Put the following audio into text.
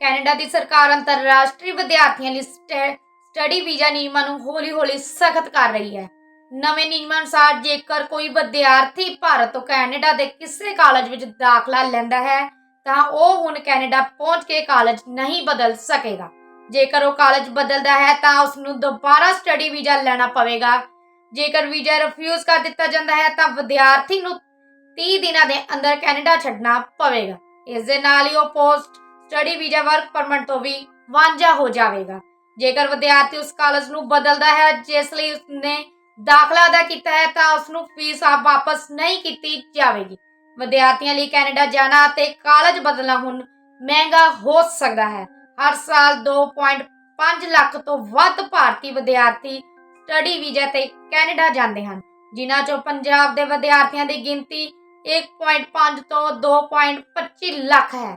Canada ਦੀ ਸਰਕਾਰ ਅੰਤਰਰਾਸ਼ਟਰੀ ਵਿਦਿਆਰਥੀਆਂ ਲਈ ਸਟੱਡੀ ਵੀਜ਼ਾ ਨਿਯਮਾਂ ਨੂੰ ਹੌਲੀ-ਹੌਲੀ ਸਖਤ ਕਰ ਰਹੀ ਹੈ। ਨਵੇਂ ਨਿਯਮਾਂ ਅਨੁਸਾਰ ਜੇਕਰ ਕੋਈ ਵਿਦਿਆਰਥੀ ਭਾਰਤ ਤੋਂ ਕੈਨੇਡਾ ਦੇ ਕਿਸੇ ਕਾਲਜ ਵਿੱਚ ਦਾਖਲਾ ਲੈਂਦਾ ਹੈ, ਤਾਂ ਉਹ ਹੁਣ ਕੈਨੇਡਾ ਪਹੁੰਚ ਕੇ ਕਾਲਜ ਨਹੀਂ ਬਦਲ ਸਕੇਗਾ। ਜੇਕਰ ਉਹ ਕਾਲਜ ਬਦਲਦਾ ਹੈ, ਤਾਂ ਉਸ ਨੂੰ ਦੁਬਾਰਾ ਸਟੱਡੀ ਵੀਜ਼ਾ ਲੈਣਾ ਪਵੇਗਾ। ਜੇਕਰ ਵੀਜ਼ਾ ਰਿਫਿਊਜ਼ ਕਰ ਦਿੱਤਾ ਜਾਂਦਾ ਹੈ, ਤਾਂ ਵਿਦਿਆਰਥੀ ਨੂੰ 30 ਦਿਨਾਂ ਦੇ ਅੰਦਰ ਕੈਨੇਡਾ ਛੱਡਣਾ ਪਵੇਗਾ। ਇਸ ਦੇ ਨਾਲ ਹੀ ਉਹ post study visa work permit ਤੋਂ ਵੀ ਵਾਂਝਾ ਹੋ ਜਾਵੇਗਾ। ਜੇਕਰ ਵਿਦਿਆਰਥੀ ਉਸ ਕਾਲਜ ਨੂੰ ਬਦਲਦਾ ਹੈ, ਜਿਸ ਲਈ ਉਸਨੇ ਦਾਖਲਾ ਅਦਾ ਕੀਤਾ ਹੈ, ਤਾਂ ਉਸ ਨੂੰ ਫੀਸ ਆ ਵਾਪਸ ਨਹੀਂ ਕੀਤੀ ਜਾਵੇਗੀ। ਵਿਦਿਆਰਥੀਆਂ ਲਈ ਕੈਨੇਡਾ ਜਾਣਾ ਅਤੇ ਕਾਲਜ ਬਦਲਣਾ ਹੁਣ ਮਹਿੰਗਾ ਹੋ ਸਕਦਾ ਹੈ। ਹਰ ਸਾਲ 2.5 ਲੱਖ ਤੋਂ ਵੱਧ ਭਾਰਤੀ ਵਿਦਿਆਰਥੀ ਸਟੱਡੀ ਵੀਜ਼ਾ ਤੇ ਕੈਨੇਡਾ ਜਾਂਦੇ ਹਨ, ਜਿਨ੍ਹਾਂ ਚੋਂ ਪੰਜਾਬ ਦੇ ਵਿਦਿਆਰਥੀਆਂ ਦੀ ਗਿਣਤੀ 1.5 ਤੋਂ 2.25 ਲੱਖ ਹੈ।